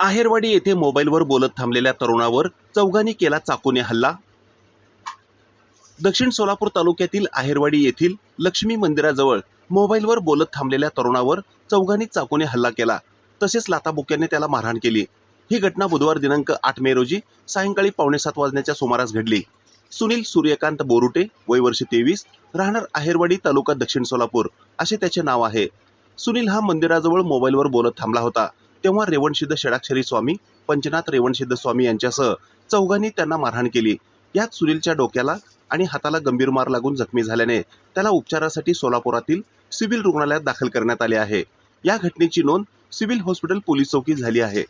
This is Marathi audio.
आहेरवाडी येथे मोबाईलवर बोलत थांबलेल्या तरुणावर चौघांनी केला चाकूने हल्ला. दक्षिण सोलापूर तालुक्यातील आहेरवाडी येथील लक्ष्मी मंदिराजवळ मोबाईलवर बोलत थांबलेल्या तरुणावर चौघांनी चाकूने हल्ला केला. तसेच लाताबुक्याने त्याला मारहाण केली. ही घटना बुधवार दिनांक आठ मे रोजी सायंकाळी पावणे सात वाजण्याच्या सुमारास घडली. सुनील सूर्यकांत बोरुटे वय वर्ष तेवीस राहणार आहेरवाडी तालुका दक्षिण सोलापूर असे त्याचे नाव आहे. सुनील हा मंदिराजवळ मोबाईलवर बोलत थांबला होता. तेव्हा रेवणसिद्ध षडाक्षरी स्वामी पंचनाथ रेवणसिद्ध स्वामी यांच्यासह चौघांनी त्यांना मारहाण केली. यात सुनीलच्या डोक्याला आणि हाताला गंभीर मार लागून जखमी झाल्याने त्याला उपचारासाठी सोलापुरातील सिव्हिल रुग्णालयात दाखल करण्यात आले आहे. या घटनेची नोंद सिव्हिल हॉस्पिटल पोलीस चौकीत झाली आहे.